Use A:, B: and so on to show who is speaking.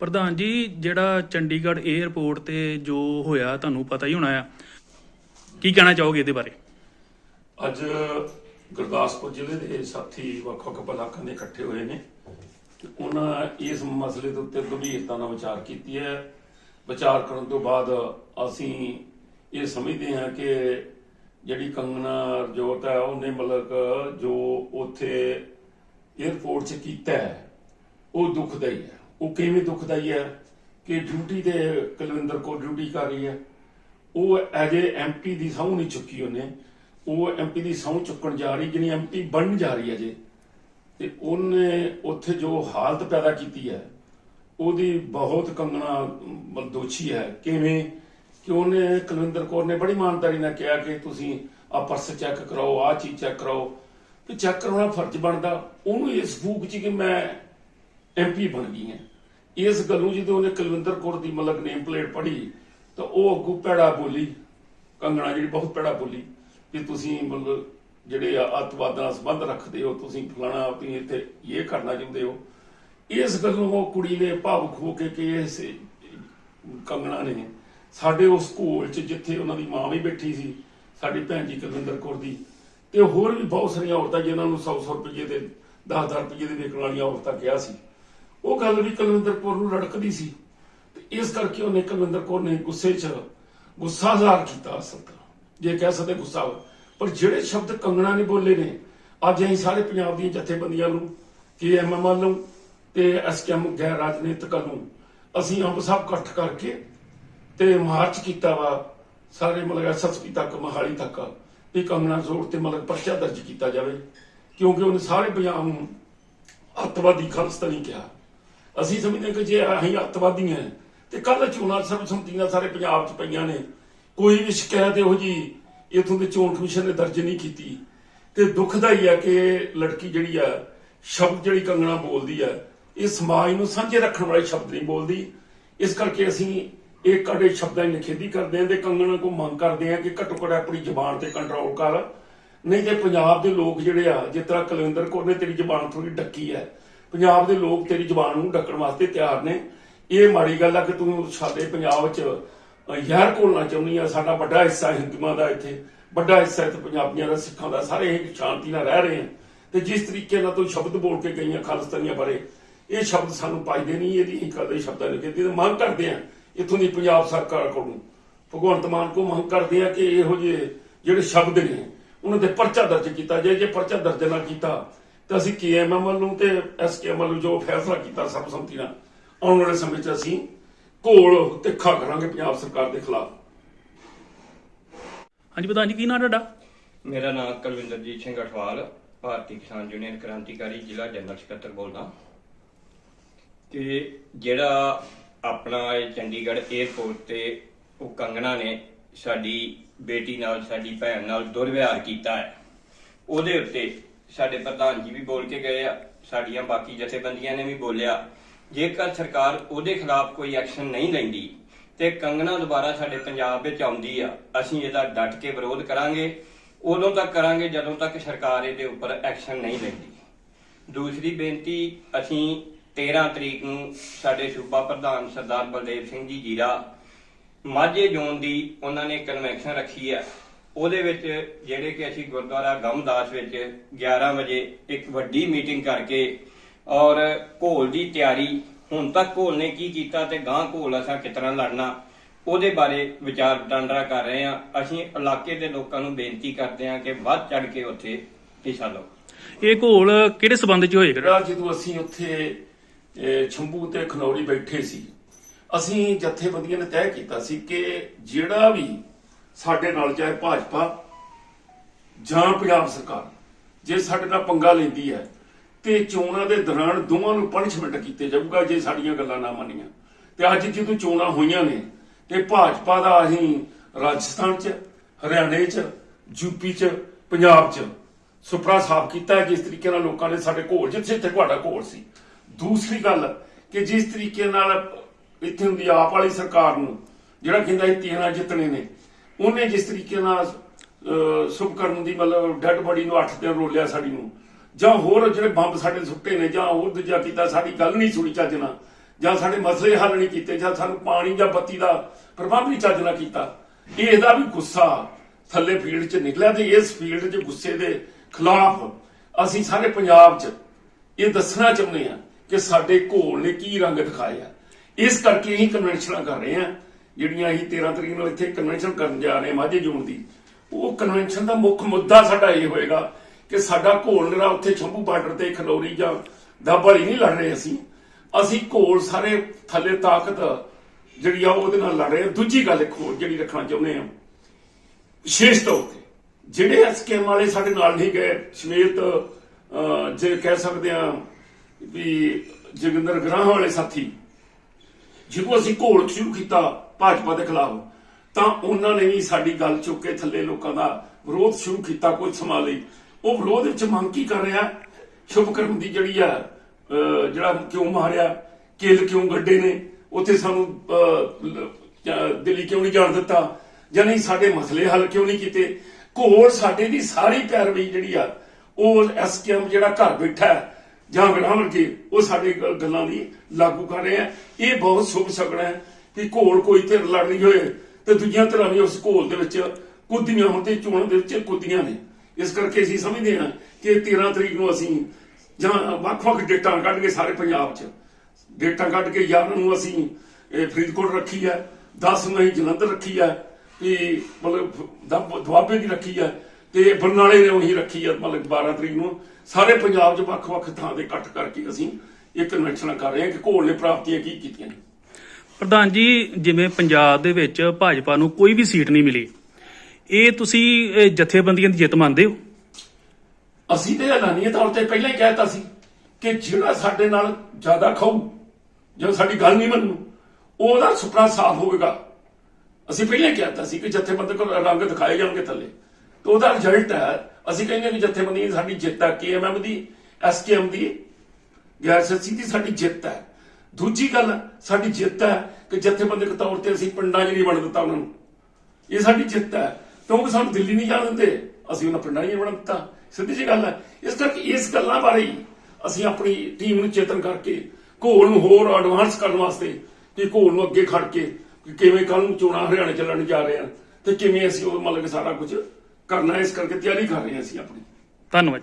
A: ਪ੍ਰਧਾਨ ਜੀ, ਜਿਹੜਾ ਚੰਡੀਗੜ੍ਹ 에ਅਰਪੋਰਟ ਤੇ ਜੋ ਹੋਇਆ, ਤੁਹਾਨੂੰ ਪਤਾ ਹੀ ਹੋਣਾ ਆ। ਕੀ ਕਹਿਣਾ ਚਾਹੋਗੇ ਇਹਦੇ ਬਾਰੇ?
B: ਅੱਜ ਗੁਰਦਾਸਪੁਰ ਜ਼ਿਲ੍ਹੇ ਦੇ ਸਾਥੀ ਵੱਖ-ਵੱਖ ਬਲਾਕਾਂ ਦੇ ਇਕੱਠੇ ਹੋਏ ਨੇ। ਤੇ ਉਹਨਾਂ ਇਸ ਮਸਲੇ ਦੇ ਉੱਤੇ ਗੰਭੀਰਤਾ ਨਾਲ ਵਿਚਾਰ ਕੀਤੀ ਹੈ। ਵਿਚਾਰ ਕਰਨ ਤੋਂ ਬਾਅਦ ਅਸੀਂ ਇਹ ਸਮਝਦੇ ਹਾਂ ਕਿ ਜਿਹੜੀ ਕੰਗਨਾ ਰਜੋਤ ਹੈ, ਉਹਨੇ ਮਤਲਬ ਜੋ ਉੱਥੇ 에ਅਰਪੋਰਟ 'ਚ ਕੀਤਾ ਹੈ, ਉਹ ਦੁਖਦਾਈ ਹੈ। ਉਹ ਕਿਵੇਂ ਦੁਖਦਾਈ ਹੈ ਕਿ ਡਿਊਟੀ ਤੇ ਕੁਲਵਿੰਦਰ ਕੌਰ ਡਿਊਟੀ ਕਰ ਰਹੀ ਹੈ। ਉਹ ਐਜ ਏ ਐਮਪੀ ਦੀ ਸਹੁੰ ਨਹੀਂ ਚੁੱਕੀ ਉਹਨੇ। ਉਹ ਐਮਪੀ ਦੀ ਸਹੁੰ ਚੁੱਕਣ ਜਾ ਰਹੀ ਜਿਹਨੀ ਐਮਪੀ ਬਣਨ ਜਾ ਰਹੀ ਹੈ ਜੇ ਤੇ ਉਹਨੇ ਉੱਥੇ ਜੋ ਹਾਲਤ ਪੈਦਾ ਕੀਤੀ ਹੈ ਉਹਦੀ ਬਹੁਤ ਕੰਗਣਾ ਮ, ਦੋਸ਼ੀ ਹੈ। ਕਿਵੇਂ? ਕਿ ਉਹਨੇ ਕੁਲਵਿੰਦਰ ਕੌਰ ਨੇ ਬੜੀ ਇਮਾਨਦਾਰੀ ਨਾਲ ਕਿਹਾ ਕਿ ਤੁਸੀਂ ਆ ਪਰਸ ਚੈੱਕ ਕਰਾਓ ਆ ਚੀਜ਼ ਚੈੱਕ ਕਰਾਓ। ਤੇ ਚੈੱਕ ਕਰਾਉਣਾ ਫਰਜ਼ ਬਣਦਾ। ਉਹਨੂੰ ਇਸ ਫੂਕ ਚ ਕਿ ਮੈਂ ਐਮਪੀ ਬਣ ਗਈ ਹਾਂ। ਇਸ ਗੱਲੋਂ ਜਦੋਂ ਉਹਨੇ ਕੁਲਵਿੰਦਰ ਕੌਰ ਦੀ ਮਤਲਬ ਨੇਮ ਪਲੇਟ ਪੜ੍ਹੀ, ਤਾਂ ਉਹ ਅੱਗੂ ਪੈੜਾ ਬੋਲੀ, ਕੰਗਣਾ ਜਿਹੜੀ ਬਹੁਤ ਪੈੜਾ ਬੋਲੀ ਕਿ ਤੁਸੀਂ ਮਤਲਬ ਜਿਹੜੇ ਆ ਅੱਤਵਾਦ ਨਾਲ ਸੰਬੰਧ ਰੱਖਦੇ ਹੋ, ਤੁਸੀਂ ਫਲਾਣਾ, ਤੁਸੀਂ ਇੱਥੇ ਇਹ ਕਰਨਾ ਚਾਹੁੰਦੇ ਹੋ। ਇਸ ਗੱਲੋਂ ਉਹ ਕੁੜੀ ਨੇ ਭਾਵੁਕ ਹੋ ਕੇ ਕਿ ਇਸ ਕੰਗਣਾ ਨੇ ਸਾਡੇ ਉਸ ਸਕੂਲ 'ਚ ਜਿੱਥੇ ਉਹਨਾਂ ਦੀ ਮਾਂ ਵੀ ਬੈਠੀ ਸੀ, ਸਾਡੀ ਭੈਣ ਜੀ ਕੁਲਵਿੰਦਰ ਕੌਰ ਦੀ, ਤੇ ਹੋਰ ਵੀ ਬਹੁਤ ਸਾਰੀਆਂ ਔਰਤਾਂ ਜਿਨ੍ਹਾਂ ਨੂੰ 100-100 ਰੁਪਏ ਦੇ 10-10 ਰੁਪਏ ਦੇ ਵੇਚਣ ਵਾਲੀਆਂ ਔਰਤਾਂ ਕਿਹਾ ਸੀ। ਉਹ ਗੱਲ ਵੀ ਕੁਲਵਿੰਦਰ ਕੌਰ ਨੂੰ ਰੜਕਦੀ ਸੀ ਤੇ ਇਸ ਕਰਕੇ ਉਹਨੇ ਕੁਲਵਿੰਦਰ ਕੌਰ ਨੇ ਗੁੱਸੇ 'ਚ ਗੁੱਸਾ ਜ਼ਾਹਰ ਕੀਤਾ ਅਸਲ ਤਾਂ। ਜੇ ਕਹਿ ਸਕਦੇ ਗੁੱਸਾ ਪਰ ਜਿਹੜੇ ਸ਼ਬਦ ਕੰਗਣਾ ਨੇ ਬੋਲੇ ਨੇ, ਅੱਜ ਅਸੀਂ ਸਾਰੇ ਪੰਜਾਬ ਦੀਆਂ ਜਥੇਬੰਦੀਆਂ ਨੂੰ, ਕੇ ਐਮਐਮ ਨੂੰ ਤੇ ਐਸਕੇਐਮ ਗੈਰ ਰਾਜਨੀਤਿਕ ਨੂੰ, ਅਸੀਂ ਅੰਬ ਸਾਹਿਬ ਇਕੱਠ ਕਰਕੇ ਤੇ ਮਾਰਚ ਕੀਤਾ ਵਾ, ਸਾਰੇ ਮਤਲਬ ਐਸਐਸਪੀ ਤੱਕ, ਮਹਾਲੀ ਤੱਕ ਇਹ ਕੰਗਣਾ ਜ਼ੋਰ ਤੇ ਮਤਲਬ ਪਰਚਾ ਦਰਜ ਕੀਤਾ ਜਾਵੇ। ਕਿਉਂਕਿ ਉਹਨੇ ਸਾਰੇ ਪੰਜਾਬ ਨੂੰ ਅੱਤਵਾਦੀ ਖਾਲਿਸਤਾਨੀ ਕਿਹਾ। ਅਸੀਂ ਸਮਝਦੇ ਕਿ ਜੇ ਅਸੀਂ ਅੱਤਵਾਦੀ ਹਾਂ ਤੇ ਕੱਲ ਚੋਣਾਂ ਸਰਬਸੰਮਤੀ ਨਾਲ ਸਾਰੇ ਪੰਜਾਬ 'ਚ ਪਈਆਂ ਨੇ, ਕੋਈ ਵੀ ਸ਼ਿਕਾਇਤ ਇਹੋ ਜੀ ਇਥੋਂ ਦੇ ਚੋਣ ਕਮਿਸ਼ਨ ਨੇ ਦਰਜ ਨਹੀਂ ਕੀਤੀ। ਤੇ ਦੁਖਦਾ ਹੀ ਕਿ ਲੜਕੀ ਜਿਹੜੀ ਆ, ਸ਼ਬਦ ਜਿਹੜੀ ਕੰਗਣਾ ਬੋਲਦੀ ਹੈ ਇਹ ਸਮਾਜ ਨੂੰ ਸਾਂਝੇ ਰੱਖਣ ਵਾਲੇ ਸ਼ਬਦ ਨਹੀਂ ਬੋਲਦੀ। ਇਸ ਕਰਕੇ ਅਸੀਂ ਇਹ ਕੜੇ ਸ਼ਬਦਾਂ ਦੀ ਨਿਖੇਧੀ ਕਰਦੇ ਹਾਂ ਤੇ ਕੰਗਣਾ ਕੋ ਮੰਗ ਕਰਦੇ ਹਾਂ ਕਿ ਘੱਟੋ ਘੱਟ ਆਪਣੀ ਜ਼ੁਬਾਨ ਤੇ ਕੰਟਰੋਲ ਕਰ। ਨਹੀਂ ਤੇ ਪੰਜਾਬ ਦੇ ਲੋਕ ਜਿਹੜੇ ਆ, ਜਿਸ ਤਰ੍ਹਾਂ ਕੁਲਵਿੰਦਰ ਕੌਰ ਨੇ ਤੇਰੀ ਜ਼ੁਬਾਨ ਥੋੜੀ ਡੱਕੀ ਹੈ ਪੰਜਾਬ ਦੇ ਲੋਕ ਤੇਰੀ ਜ਼ੁਬਾਨ ਨੂੰ ਡੱਕਣ ਵਾਸਤੇ ਤਿਆਰ ਨੇ। ਇਹ ਮਾੜੀ ਗੱਲ ਆ ਕਿ ਤੂੰ ਸਾਡੇ ਪੰਜਾਬ ਚ ਅਹ, ਯਾਰ ਘੋਲਣਾ ਚਾਹੁੰਦੀ ਆ। ਸਾਡਾ ਵੱਡਾ ਹਿੱਸਾ ਹਿੰਦੂਆਂ ਦਾ ਇੱਥੇ। ਵੱਡਾ ਹਿੱਸਾ ਇੱਥੇ ਪੰਜਾਬੀਆਂ ਦਾ ਸਿੱਖਾਂ ਦਾ ਸਾਰੇ ਇਹ ਸ਼ਾਂਤੀ ਨਾਲ ਰਹਿ ਰਹੇ ਆ। ਤੇ ਜਿਸ ਤਰੀਕੇ ਨਾਲ ਤੂੰ ਸ਼ਬਦ ਬੋਲ ਕੇ ਗਈਆਂ ਖਾਲਿਸਤਾਨੀਆਂ ਬਾਰੇ ਇਹ ਸ਼ਬਦ ਸਾਨੂੰ ਪਾਈਦੇ ਨਹੀਂ ਇਹਦੀ ਹੀ ਕਦੇ ਸ਼ਬਦਾਂ ਲਿਖੇ ਤੇ ਮੰਗ ਕਰਦੇ ਆ ਇਥੋਂ ਦੀ ਪੰਜਾਬ ਸਰਕਾਰ ਕੋਲੋਂ। ਭਗਵੰਤ ਮਾਨ ਕੋ ਮੰਗ ਕਰਦੇ ਆ ਕਿ ਇਹੋ ਜਿਹੇ ਜਿਹੜੇ ਸ਼ਬਦ ਨੇ ਉਹਨਾਂ ਤੇ ਪਰਚਾ ਦਰਜ ਕੀਤਾ ਜਾਏ। ਜੇ ਪਰਚਾ ਦਰਜ ਨਾ ਕੀਤਾ ਤਾਂ ਅਸੀਂ ਕੇਐਮਐਮ ਨੂੰ ਤੇ ਐਸਕੇਐਮ ਨੂੰ ਜੋ ਫੈਸਲਾ ਕੀਤਾ ਸਰਬਸੰਮਤੀ ਨਾਲ ਆਉਣ ਵਾਲੇ ਸਮੇਂ 'ਚ ਅਸੀਂ ਘੋਲ ਤਿੱਖਾ ਕਰਾਂਗੇ ਪੰਜਾਬ ਸਰਕਾਰ ਦੇ ਖਿਲਾਫ।
A: ਹਾਂਜੀ ਪ੍ਰਧਾਨ ਜੀ ਕੀ ਨਾਂ ਤੁਹਾਡਾ?
C: ਮੇਰਾ ਨਾਮ ਕੁਲਵਿੰਦਰਜੀਤ ਸਿੰਘ ਅਠਵਾਲ ਭਾਰਤੀ ਕਿਸਾਨ ਯੂਨੀਅਨ ਕ੍ਰਾਂਤੀਕਾਰੀ ਜ਼ਿਲ੍ਹਾ ਜਨਰਲ ਸਕੱਤਰ ਬੋਲਦਾ। ਕਿ ਜਿਹੜਾ ਆਪਣਾ ਇਹ ਚੰਡੀਗੜ੍ਹ 에ਅਰਪੋਰਟ ਤੇ ਉਹ ਕੰਗਣਾ ਨੇ ਸਾਡੀ ਬੇਟੀ ਨਾਲ ਸਾਡੀ ਭੈਣ ਨਾਲ ਦੁਰਵਿਹਾਰ ਕੀਤਾ ਹੈ ਉਹਦੇ ਉੱਤੇ ਸਾਡੇ ਪ੍ਰਧਾਨ ਜੀ ਵੀ ਬੋਲ ਕੇ ਗਏ ਆ, ਸਾਡੀਆਂ ਬਾਕੀ ਜਥੇਬੰਦੀਆਂ ਨੇ ਵੀ ਬੋਲਿਆ। ਜੇਕਰ ਸਰਕਾਰ ਉਹਦੇ ਖਿਲਾਫ ਕੋਈ ਐਕਸ਼ਨ ਨਹੀਂ ਲੈਂਦੀ ਤੇ ਕੰਗਣਾ ਦੁਬਾਰਾ ਸਾਡੇ ਪੰਜਾਬ ਵਿੱਚ ਆਉਂਦੀ ਆ, ਅਸੀਂ ਇਹਦਾ ਡਟ ਕੇ ਵਿਰੋਧ ਕਰਾਂਗੇ। ਉਦੋਂ ਤੱਕ ਕਰਾਂਗੇ ਜਦੋਂ ਤੱਕ ਸਰਕਾਰ ਇਹਦੇ ਉੱਪਰ ਐਕਸ਼ਨ ਨਹੀਂ ਲੈਂਦੀ। ਦੂਸਰੀ ਬੇਨਤੀ, ਅਸੀਂ 13 ਤਰੀਕ ਨੂੰ ਸਾਡੇ ਸੂਬਾ ਪ੍ਰਧਾਨ ਸਰਦਾਰ ਬਲਦੇਵ ਸਿੰਘ ਜੀ ਜੀਰਾ ਮਾਝੇ ਜ਼ੋਨ ਦੀ ਉਹਨਾਂ ਨੇ ਕਨਵੈਨਸ਼ਨ ਰੱਖੀ ਹੈ। ਉਹਦੇ ਵਿੱਚ ਜਿਹੜੇ ਕਿ ਅਸੀਂ ਗੁਰਦੁਆਰਾ ਗਮਦਾਸ ਵਿੱਚ 11 ਵਜੇ ਇੱਕ ਵੱਡੀ ਮੀਟਿੰਗ ਕਰਕੇ ਔਰ ਘੋਲ ਦੀ ਤਿਆਰੀ ਹੁਣ ਤੱਕ ਘੋਲ ਨੇ ਕੀ ਕੀਤਾ ਤੇ ਗਾਂ ਘੋਲ ਅਸਾਂ ਕਿਤਨਾ ਲੜਨਾ ਉਹਦੇ ਬਾਰੇ ਵਿਚਾਰ ਵਟਾਂਦਰਾ ਕਰ ਰਹੇ ਹਾਂ। ਅਸੀਂ ਇਲਾਕੇ ਦੇ ਲੋਕਾਂ ਨੂੰ ਬੇਨਤੀ ਕਰਦੇ ਹਾਂ ਕਿ ਵੱਧ ਚੜ ਕੇ ਉੱਥੇ ਹਿੱਸਾ ਲਓ।
A: ਇਹ ਘੋਲ ਕਿਹੜੇ ਸਬੰਧ 'ਚ ਹੋਏਗਾ?
B: ਜਦੋਂ ਅਸੀਂ ਉੱਥੇ ਛੰਭੂ ਤੇ ਖਨੌਰੀ ਬੈਠੇ ਸੀ ਅਸੀਂ ਜਥੇਬੰਦੀਆਂ ਨੇ ਤੈਅ ਕੀਤਾ ਸੀ ਕਿ ਜਿਹੜਾ ਵੀ ਸਾਡੇ ਨਾਲ ਚਾਹੇ ਭਾਜਪਾ ਜਾਂ ਪੰਜਾਬ ਸਰਕਾਰ, ਜੇ ਸਾਡੇ ਨਾਲ ਪੰਗਾ ਲੈਂਦੀ ਹੈ, ਤੇ ਚੋਣਾਂ ਦੇ ਦੌਰਾਨ ਦੋਵਾਂ ਨੂੰ ਪਨਿਸ਼ਮੈਂਟ ਕੀਤੇ ਜਾਊਗਾ ਜੇ ਸਾਡੀਆਂ ਗੱਲਾਂ ਨਾ ਮੰਨੀਆਂ। ਤੇ ਅੱਜ ਜਦੋਂ ਚੋਣਾਂ ਹੋਈਆਂ ਨੇ, ਤੇ ਭਾਜਪਾ ਦਾ ਅਸੀਂ ਰਾਜਸਥਾਨ 'ਚ, ਹਰਿਆਣੇ 'ਚ ਯੂਪੀ 'ਚ, ਪੰਜਾਬ 'ਚ ਸੁਪਰਾ ਸਾਫ਼ ਕੀਤਾ ਹੈ ਜਿਸ ਤਰੀਕੇ ਨਾਲ ਲੋਕਾਂ ਨੇ ਸਾਡੇ ਘੋਲ ਜਿੱਥੇ ਇੱਥੇ ਤੁਹਾਡਾ ਘੋਲ ਸੀ। ਦੂਸਰੀ ਗੱਲ ਕਿ ਜਿਸ ਤਰੀਕੇ ਨਾਲ ਇੱਥੇ ਹੁੰਦੀ ਆਪ ਵਾਲੀ ਸਰਕਾਰ ਨੂੰ, ਜਿਹੜਾ ਕਹਿੰਦਾ ਇਹ ਤੇਰਾ ਜਿੱਤਣੇ ਨੇ ਉਹਨੇ ਜਿਸ ਤਰੀਕੇ ਨਾਲ ਅਹ, ਸੁਭਕਰਨ ਦੀ ਮਤਲਬ ਡੈੱਡ ਬੋਡੀ ਨੂੰ 8 ਦਿਨ ਰੋਲਿਆ ਸਾਡੀ ਨੂੰ। ਜਾਂ ਹੋਰ ਜਿਹੜੇ ਬੰਬ ਸਾਡੇ ਸੁੱਟੇ ਨੇ ਜਾਂ ਹੋਰ ਦੂਜਾ ਕੀਤਾ ਸਾਡੀ ਗੱਲ ਨਹੀਂ ਸੁਣੀ ਚੱਜ ਨਾਲ। ਜਾਂ ਸਾਡੇ ਮਸਲੇ ਹੱਲ ਨਹੀਂ ਕੀਤੇ ਜਾਂ ਸਾਨੂੰ ਪਾਣੀ ਜਾਂ ਬੱਤੀ ਦਾ ਪ੍ਰਬੰਧ ਨਹੀਂ ਚੱਜ ਨਾਲ ਕੀਤਾ। ਇਹ ਇਹਦਾ ਵੀ ਗੁੱਸਾ ਥੱਲੇ ਫੀਲਡ 'ਚ ਨਿਕਲਿਆ ਤੇ ਇਸ ਫੀਲਡ 'ਚ ਗੁੱਸੇ ਦੇ ਖਿਲਾਫ ਅਸੀਂ ਸਾਰੇ ਪੰਜਾਬ 'ਚ ਇਹ ਦੱਸਣਾ ਚਾਹੁੰਦੇ ਆ ਕਿ ਸਾਡੇ ਘੋਲ ਨੇ ਕੀ ਰੰਗ ਦਿਖਾਇਆ। ਇਸ ਕਰਕੇ ਅਸੀਂ ਕਨਵੈਨਸ਼ਨਾਂ ਕਰ ਰਹੇ ਆ ਜਿਹੜੀਆਂ ਅਸੀਂ 13 ਤਰੀਕ ਨੂੰ ਇੱਥੇ ਕਨਵੈਨਸ਼ਨ ਕਰਨ ਜਾ ਰਹੇ ਮਾਝੇ ਜੂਨ ਦੀ, ਉਹ ਕਨਵੈਨਸ਼ਨ ਦਾ ਮੁੱਖ ਮੁੱਦਾ ਸਾਡਾ ਇਹ ਹੋਏਗਾ ਕਿ ਸਾਡਾ ਘੋਲ ਜਿਹੜਾ ਉੱਥੇ ਸ਼ੰਭੂ ਬਾਰਡਰ ਤੇ ਖਲੋਰੀ ਜਾਂ ਦਾਬਾਲੀ ਨਹੀਂ ਲੜ ਰਹੇ ਅਸੀਂ। ਅਸੀਂ ਘੋਲ ਸਾਰੇ ਥੱਲੇ ਤਾਕਤ ਜਿਹੜੀ ਆ ਉਹਦੇ ਨਾਲ ਲੜ ਰਹੇ ਹਾਂ। ਦੂਜੀ ਗੱਲ ਇੱਕ ਹੋਰ ਜਿਹੜੀ ਰੱਖਣਾ ਚਾਹੁੰਦੇ ਆ ਵਿਸ਼ੇਸ਼ ਤੌਰ ਤੇ ਜਿਹੜੇ ਐਸਕੇਐਮ ਵਾਲੇ ਸਾਡੇ ਨਾਲ ਨਹੀਂ ਗਏ, ਸਮੇਤ ਜੇ ਕਹਿ ਸਕਦੇ ਆ ਵੀ ਜੋਗਿੰਦਰ ਗ੍ਰਾਹ ਵਾਲੇ ਸਾਥੀ ਜਦੋਂ ਅਸੀਂ ਘੋਲ ਸ਼ੁਰੂ ਕੀਤਾ ਭਾਜਪਾ ਦੇ ਖਿਲਾਫ, ਤਾਂ ਉਹਨਾਂ ਨੇ ਵੀ ਸਾਡੀ ਗੱਲ ਚੁੱਕ ਕੇ ਥੱਲੇ ਲੋਕਾਂ ਦਾ ਵਿਰੋਧ ਸ਼ੁਰੂ ਕੀਤਾ ਕੁਝ ਸਮਾਂ ਲਈ। ਉਹ ਵਿਰੋਧ ਵਿੱਚ ਮੰਗ ਕੀ ਕਰ ਰਿਹਾ? ਸ਼ੁਭਕਰਮ ਦੀ ਜਿਹੜੀ ਆ ਜਿਹੜਾ ਕਿਉਂ ਮਾਰਿਆ? ਕਿੱਲ ਕਿਉਂ ਗੱਡੇ ਨੇ? ਉੱਥੇ ਸਾਨੂੰ ਦਿੱਲੀ ਕਿਉਂ ਨਹੀਂ ਜਾਣ ਦਿੱਤਾ? ਜਾਂ ਨਹੀਂ, ਸਾਡੇ ਮਸਲੇ ਹੱਲ ਕਿਉਂ ਨਹੀਂ ਕੀਤੇ? ਘੋਲ ਸਾਡੇ ਦੀ ਸਾਰੀ ਪੈਰਵੀ ਜਿਹੜੀ ਆ, ਉਹ ਐਸਕੇਐਮ ਜਿਹੜਾ ਘਰ ਬੈਠਾ ਜਾਂ ਵਿਰਾਮਣ ਕੇ ਉਹ ਸਾਡੇ ਗੱਲਾਂ ਦੀ ਲਾਗੂ ਕਰ ਰਹੇ ਆ। ਇਹ ਬਹੁਤ ਸ਼ੁਭ ਸਗਣ ਹੈ। ਕਿ ਘੋਲ ਕੋਈ ਧਿਰ ਲੜ ਰਹੀ ਹੋਏ ਤੇ ਦੂਜੀਆਂ ਧਿਰਾਂ ਵੀ ਉਸ ਘੋਲ ਦੇ ਵਿੱਚ ਕੁੱਦੀਆਂ ਹੋਣ ਤੇ ਚੋਣ ਦੇ ਵਿੱਚ ਕੁੱਦੀਆਂ ਨੇ। ਇਸ ਕਰਕੇ ਅਸੀਂ ਸਮਝਦੇ ਹਾਂ ਕਿ 13 ਤਰੀਕ ਨੂੰ ਅਸੀਂ ਜਾਂ ਵੱਖ-ਵੱਖ ਡੇਟਾਂ ਕੱਢ ਕੇ ਸਾਰੇ ਪੰਜਾਬ 'ਚ, ਡੇਟਾਂ ਕੱਢ ਕੇ 11 ਨੂੰ ਅਸੀਂ ਇਹ ਫਰੀਦਕੋਟ ਰੱਖੀ ਹੈ 10 ਨੂੰ ਅਸੀਂ ਜਲੰਧਰ ਰੱਖੀ ਹੈ ਤੇ ਮਤਲਬ ਦੁਆਬੇ ਦੀ ਰੱਖੀ ਹੈ ਤੇ ਬਰਨਾਲੇ ਨੇ ਉਹੀ ਰੱਖੀ ਹੈ ਮਤਲਬ 12 ਤਰੀਕ ਨੂੰ। ਸਾਰੇ ਪੰਜਾਬ 'ਚ ਵੱਖ-ਵੱਖ ਥਾਂ ਦੇ ਇਕੱਠ ਕਰਕੇ ਅਸੀਂ ਇਹ ਕਨਵੈਨਸ਼ਨਾਂ ਕਰ ਰਹੇ ਹਾਂ ਕਿ ਘੋਲ ਨੇ ਪ੍ਰਾਪਤੀਆਂ ਕੀ ਕੀਤੀਆਂ ਨੇ।
A: ਪ੍ਰਧਾਨ ਜੀ, ਜਿਵੇਂ ਪੰਜਾਬ ਦੇ ਵਿੱਚ ਭਾਜਪਾ ਨੂੰ ਕੋਈ ਵੀ ਸੀਟ ਨਹੀਂ ਮਿਲੀ, ਇਹ ਤੁਸੀਂ ਜਥੇਬੰਦੀਆਂ ਦੀ ਜਿੱਤ ਮੰਨਦੇ ਹੋ?
B: ਅਸੀਂ ਤੇ ਐਲਾਨੀਏ ਤੌਰ ਤੇ ਪਹਿਲਾਂ ਹੀ ਕਹਿਤਾ ਸੀ ਕਿ ਜਿਹੜਾ ਸਾਡੇ ਨਾਲ ਜ਼ਿਆਦਾ ਖਾਊ ਜਦੋਂ ਸਾਡੀ ਗੱਲ ਨਹੀਂ ਮੰਨੂ, ਉਹਦਾ ਸੁਪਨਾ ਸਾਫ਼ ਹੋਵੇਗਾ। ਅਸੀਂ ਪਹਿਲਾਂ ਹੀ ਕਹਿਤਾ ਸੀ ਕਿ ਜਥੇਬੰਦੀ ਕੋਲ ਰੰਗ ਦਿਖਾਏ ਜਾਣਗੇ ਥੱਲੇ। ਤੇ ਉਹਦਾ ਰਿਜ਼ਲਟ ਹੈ, ਅਸੀਂ ਕਹਿੰਦੇ ਕਿ ਜਥੇਬੰਦੀ ਦੀ ਸਾਡੀ ਜਿੱਤ ਹੈ ਕੇਐਮਐਮ ਦੀ ਐਸਕੇਐਮ ਦੀ ਗੈਰ ਸਿਆਸੀ ਦੀ ਸਾਡੀ ਜਿੱਤ ਹੈ। ਦੂਜੀ ਗੱਲ, ਸਾਡੀ ਜਿੱਤ ਹੈ ਕਿ ਜਥੇਬੰਦਕ ਤੌਰ ਤੇ ਅਸੀਂ ਪਿੰਡਾਂ 'ਚ ਨਹੀਂ ਵੰਡ ਦਿੱਤਾ ਉਹਨਾਂ ਨੂੰ। ਇਹ ਸਾਡੀ ਜਿੱਤ ਹੈ, ਕਿਉਂਕਿ ਸਾਨੂੰ ਦਿੱਲੀ ਨਹੀਂ ਜਾਣ ਦਿੰਦੇ। ਅਸੀਂ ਉਹਨਾਂ ਪਿੰਡਾਂ 'ਚ ਨਹੀਂ ਵੰਡ ਦਿੱਤਾ। ਸਿੱਧੀ ਜੀ ਗੱਲ ਹੈ, ਇਸ ਕਰਕੇ ਇਸ ਗੱਲਾਂ ਬਾਰੇ ਹੀ ਅਸੀਂ ਆਪਣੀ ਟੀਮ ਨੂੰ ਚੇਤਨ ਕਰਕੇ ਘੋਲ ਨੂੰ ਹੋਰ ਐਡਵਾਂਸ ਕਰਨ ਵਾਸਤੇ ਕਿ ਘੋਲ ਨੂੰ ਅੱਗੇ ਖੜ ਕੇ ਕਿਵੇਂ ਕੱਲ ਨੂੰ ਚੋਣਾਂ ਹਰਿਆਣੇ ਚੱਲਣ ਜਾ ਰਹੇ ਹਨ ਤੇ ਕਿਵੇਂ ਅਸੀਂ ਉਹ ਮਤਲਬ ਕਿ ਸਾਰਾ ਕੁਝ ਕਰਨਾ ਇਸ ਕਰਕੇ ਤਿਆਰੀ ਕਰ ਰਹੇ ਹਾਂ ਅਸੀਂ ਆਪਣੀ।
A: ਧੰਨਵਾਦ